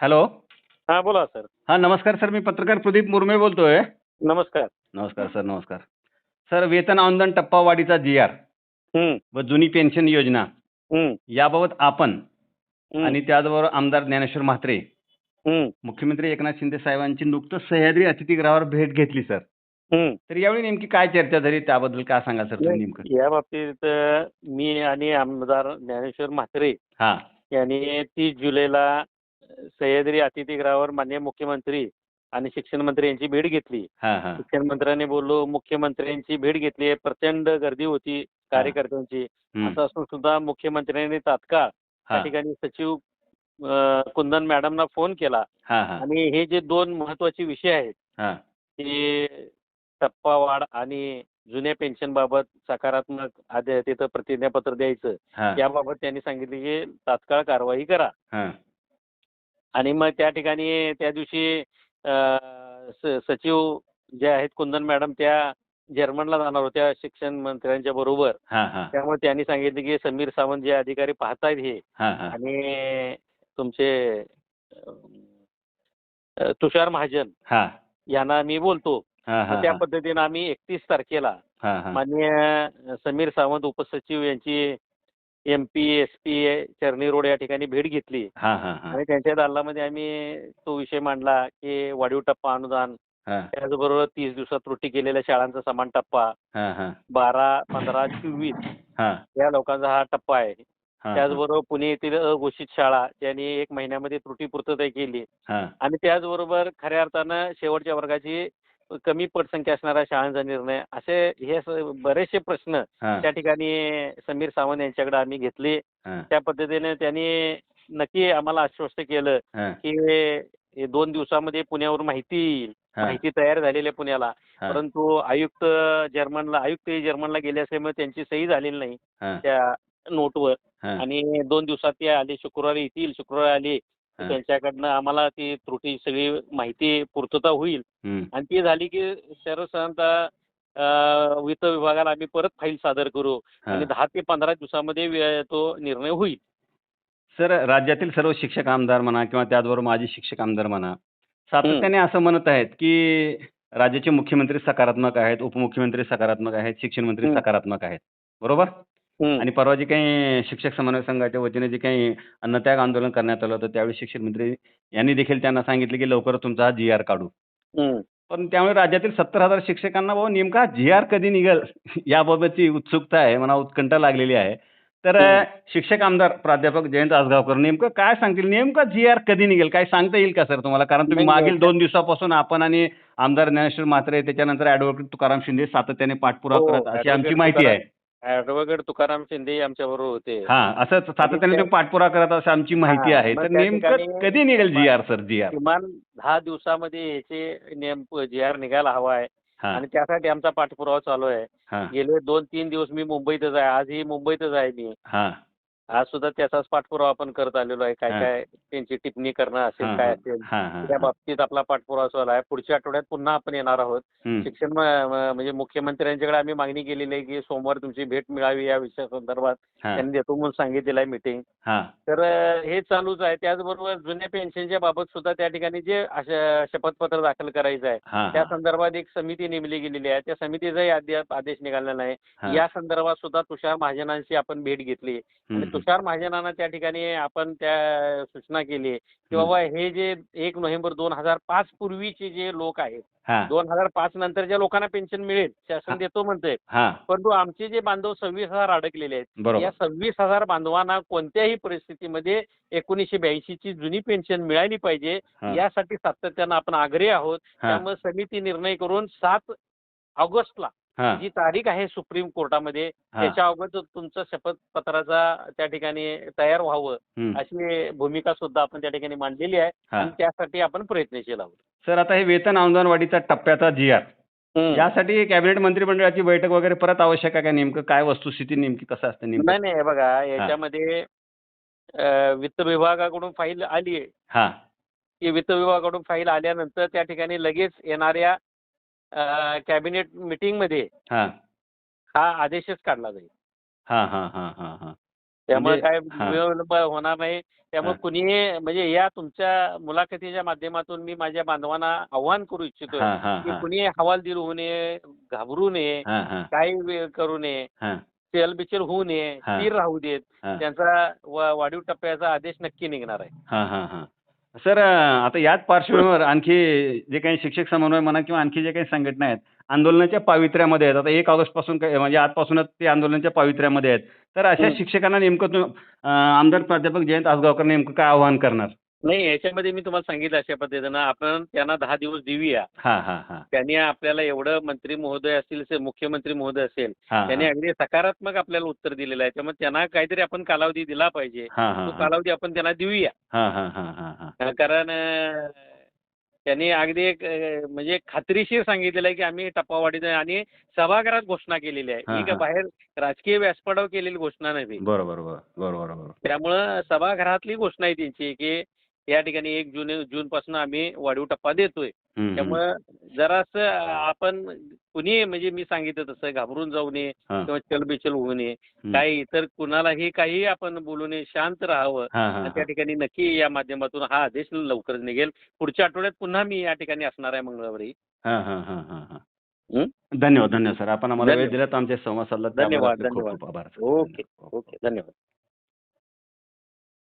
Hello. हा बोला sir. हां नमस्कार सर मी पत्रकार प्रदीप मुरमे बोलतोय. नमस्कार. नमस्कार सर नमस्कार. सर वेतन अनुदान टप्पावाढीचा जी आर व जुनी पेन्शन योजना याबाबत आपण आणि त्याचबरोबर आमदार ज्ञानेश्वर म्हात्रे मुख्यमंत्री एकनाथ शिंदे साहेबांची नुकतंच सह्याद्री अतिथीगृहावर भेट घेतली सर. तर यावेळी नेमकी काय चर्चा झाली त्याबद्दल काय सांगाल सर तुम्ही नेमकं? या बाबतीत मी आणि आमदार ज्ञानेश्वर म्हात्रे हां. यांनी तीस जुलैला सह्याद्री अतिथीगृहावर माननीय मुख्यमंत्री आणि शिक्षण मंत्री यांची भेट घेतली. शिक्षण मंत्र्यांनी बोललो मुख्यमंत्र्यांची भेट घेतली प्रचंड गर्दी होती कार्यकर्त्यांची. असं असून सुद्धा मुख्यमंत्र्यांनी तात्काळ त्या ठिकाणी सचिव कुंदन मॅडमना फोन केला. आणि हे जे दोन महत्त्वाचे विषय आहेत की टप्पावाढ आणि जुन्या पेन्शनबाबत सकारात्मक आदे तिथं प्रतिज्ञापत्र द्यायचं हां. याबाबत त्यांनी सांगितले की तात्काळ कारवाई करा. हां. आणि मग त्या ठिकाणी त्या दिवशी अं, स- सचिव जे आहेत कुंदन मॅडम त्या जर्मनला जाणार होत्या शिक्षण मंत्र्यांच्या बरोबर. हां हां. त्यामुळे त्यांनी सांगितले की समीर सावंत जे अधिकारी पाहतायत हे हां हां. आणि तुमचे अं, तुषार महाजन हां. यांना मी बोलतो. त्या पद्धतीनं आम्ही एकतीस तारखेला माननीय समीर सावंत उपसचिव यांची M P S P Charni Road या ठिकाणी भेट घेतली. आणि त्यांच्या दालनामध्ये आम्ही तो विषय मांडला की वाढीव टप्पा अनुदान त्याचबरोबर तीस दिवसात त्रुटी केलेल्या शाळांचा समान टप्पा बारा पंधरा चोवीस या लोकांचा हा टप्पा आहे. त्याचबरोबर पुणे येथील अघोषित शाळा त्यांनी एक महिन्यामध्ये त्रुटी पूर्तता केली. आणि त्याचबरोबर खऱ्या अर्थानं शेवटच्या वर्गाची कमी पटसंख्या असणाऱ्या शाळांचा निर्णय असे हे बरेचसे प्रश्न हां. त्या ठिकाणी समीर सावंत यांच्याकडे आम्ही घेतले. हां. त्या पद्धतीने त्यांनी नक्की आम्हाला आश्वस्त केलं हां. की हे दोन दिवसामध्ये पुण्यावरून माहिती येईल. हां. माहिती तयार झालेली आहे पुण्याला. हां. परंतु आयुक्त जर्मनला आयुक्त हे जर्मनला गेले असल्यामुळे त्यांची सही झालेली नाही हां. त्या नोटवर. हां. आणि दोन दिवसात ते आले शुक्रवारी येतील शुक्रवारी आले. त्यांच्याकडनं आम्हाला ती त्रुटी सगळी माहिती पूर्तता होईल. आणि ती झाली की सर्वसाधारणतः वित्त विभागाला आम्ही परत फाईल सादर करू. आणि दहा ते पंधरा दिवसामध्ये तो निर्णय होईल सर राज्यातील सर्व शिक्षक आमदार म्हणा किंवा त्याचबरोबर माजी शिक्षक आमदार म्हणा सातत्याने असं म्हणत आहेत की राज्याचे मुख्यमंत्री सकारात्मक आहेत उपमुख्यमंत्री सकारात्मक आहेत शिक्षण मंत्री. सकारात्मक आहेत बरोबर. आणि परवा जे काही शिक्षक समन्वय संघाच्या वतीने जे काही अन्नत्याग आंदोलन करण्यात आलं होतं त्यावेळी शिक्षण मंत्री यांनी देखील त्यांना सांगितले की लवकर तुमचा हा जी आर काढू. पण त्यामुळे राज्यातील सत्तर हजार शिक्षकांना बाबा नेमका जी आर कधी निघेल याबाबतची उत्सुकता आहे मला उत्कंठा लागलेली आहे. तर. शिक्षक आमदार प्राध्यापक जयंत आसगावकर नेमकं काय सांगतील? नेमका जी आर कधी निघेल? काय सांगता येईल का सर तुम्हाला? कारण तुम्ही मागील. दोन दिवसापासून आपण आणि आमदार ज्ञानेश्वर म्हात्रे त्याच्यानंतर ऍडव्होकेट तुकाराम शिंदे सातत्याने पाठपुरावा हो, करत अशी आमची माहिती आहे. ऍडव्होकेट तुकाराम शिंदे आमच्या बरोबर होते. हा असं सातत्याने त्या- तुम्ही पाठपुरावा करत असं आमची माहिती आहे. तर त्या नेमकं ठिकाणी- कधी निघेल G R sir G R किमान दहा दिवसामध्ये याचे नेम जी आर निघायला हवा आहे. हा. आणि त्यासाठी आमचा पाठपुरावा चालू आहे. हा. गेले दोन तीन दिवस मी मुंबईतच आहे. आजही मुंबईतच आहे मी. हा. आज सुद्धा त्याचाच पाठपुरावा आपण करत आलेलो आहे. काय. काय त्यांची टिप्पणी करणं असेल काय असेल त्या. बाबतीत आपला पाठपुरावा चालू आहे. पुढच्या आठवड्यात पुन्हा आपण येणार आहोत. शिक्षण म्हणजे मुख्यमंत्र्यांच्याकडे आम्ही मागणी केलेली आहे की सोमवार तुमची भेट मिळावी या विषया संदर्भात त्यांनी देतो म्हणून सांगितलेलं आहे मिटिंग तर हे चालूच आहे. त्याचबरोबर जुन्या पेन्शनच्या बाबत सुद्धा त्या ठिकाणी जे शपथपत्र दाखल करायचं आहे त्या संदर्भात एक समिती नेमली गेलेली आहे. त्या समितीचाही अद्याप आदेश निघालेला नाही. या संदर्भात सुद्धा तुषार महाजनांशी आपण भेट घेतली. तुषार महाजनांना त्या ठिकाणी आपण त्या सूचना केली की. बाबा हे जे एक नोव्हेंबर दोन हजार पाच पूर्वीचे जे लोक आहेत दोन हजार पाच नंतर ज्या लोकांना पेन्शन मिळेल. शासन देतो म्हणतंय. हा, परंतु आमचे जे बांधव सव्वीस हजार अडकलेले आहेत या सव्वीस हजार बांधवांना कोणत्याही परिस्थितीमध्ये एकोणीसशे ब्याऐंशीची जुनी पेन्शन मिळाली पाहिजे यासाठी सातत्यानं आपण आग्रही आहोत. त्यामुळे समिती निर्णय करून सात ऑगस्टला जी तारीख आहे सुप्रीम कोर्टामध्ये त्याच्या अगोदर तुमचं शपथपत्राचा त्या ठिकाणी तयार व्हावं अशी भूमिका सुद्धा आपण त्या ठिकाणी मांडलेली आहे. आणि त्यासाठी आपण प्रयत्नशील आहोत. सर आता हे वेतन अनुदान वाढीचा टप्प्याचा जी आर. यासाठी कॅबिनेट मंत्रिमंडळाची बैठक वगैरे परत आवश्यक आहे का नेमकं? काय वस्तुस्थिती नेमकी? कसं असतं नाही नाही बघा याच्यामध्ये वित्त विभागाकडून फाईल आली आहे हा. की वित्त विभागाकडून फाईल आल्यानंतर त्या ठिकाणी लगेच येणाऱ्या कॅबिनेट मिटिंगमध्ये हा. हा आदेशच काढला जाईल. हा हा हा हा हा. त्यामुळे म्हणजे- काय. विलंब होणार नाही. त्यामुळे. कुणी म्हणजे या तुमच्या मुलाखतीच्या माध्यमातून मी माझ्या बांधवांना आव्हान करू इच्छितो की कुणी हवालदिल होऊ नये घाबरू नये काही करू नये चलबिचल होऊ नये. स्थिर राहू देत. त्यांचा वाढीव टप्प्याचा आदेश नक्की निघणार आहे. सर आता याच पार्श्वभूमीवर आणखी जे काही शिक्षक समन्वय म्हणा किंवा आणखी जे काही संघटना आहेत आंदोलनाच्या पावित्र्यामध्ये आहेत. आता एक ऑगस्टपासून काय- म्हणजे आजपासूनच ते आंदोलनाच्या पावित्र्यामध्ये आहेत. तर अशा. शिक्षकांना नेमकं आमदार प्राध्यापक जयंत आसगावकर नेमकं काय आवाहन करणार? नाही याच्यामध्ये मी तुम्हाला सांगितलं अशा पद्धतीनं आपण त्यांना दहा दिवस देऊया. हा हा हा. त्यांनी आपल्याला एवढं मंत्री महोदय असतील से- मुख्यमंत्री महोदय असेल हा त्यांनी अगदी सकारात्मक आपल्याला उत्तर दिलेलं आहे. त्यामुळे त्यांना काहीतरी आपण कालावधी दिला पाहिजे. हा हा तो हा. कालावधी आपण त्यांना देऊया. हा हा हा हा हा. कारण अं, त्यांनी अगदी एक अं, म्हणजे खात्रीशीर सांगितलेलं आहे की आम्ही टप्पावाढीत आणि सभागृहात घोषणा केलेली आहे. हा, ही हा. बाहेर राजकीय व्यासपीठावर केलेली घोषणा नाही बरोबर बरोबर बरोबर बरोबर. त्यामुळं सभागृहातली घोषणा आहे त्यांची की या ठिकाणी एक जून जून पासून आम्ही वाढीव टप्पा देतोय. त्यामुळं जरासं आपण कुणी म्हणजे मी सांगितलं तसं घाबरून जाऊ नये किंवा चलबिचल होऊ नये. काही इतर कुणालाही काही आपण बोलू नये शांत राहावं त्या ठिकाणी नक्की या माध्यमातून हा आदेश लवकरच निघेल पुढच्या आठवड्यात पुन्हा मी या ठिकाणी असणार आहे मंगळवारी हा हा हा हा हा हं? धन्यवाद धन्यवाद सर आपण आम्हाला वेळ. दिला तर आमचे संवाद साधला धन्यवाद, धन्यवाद. ओके. ओके धन्यवाद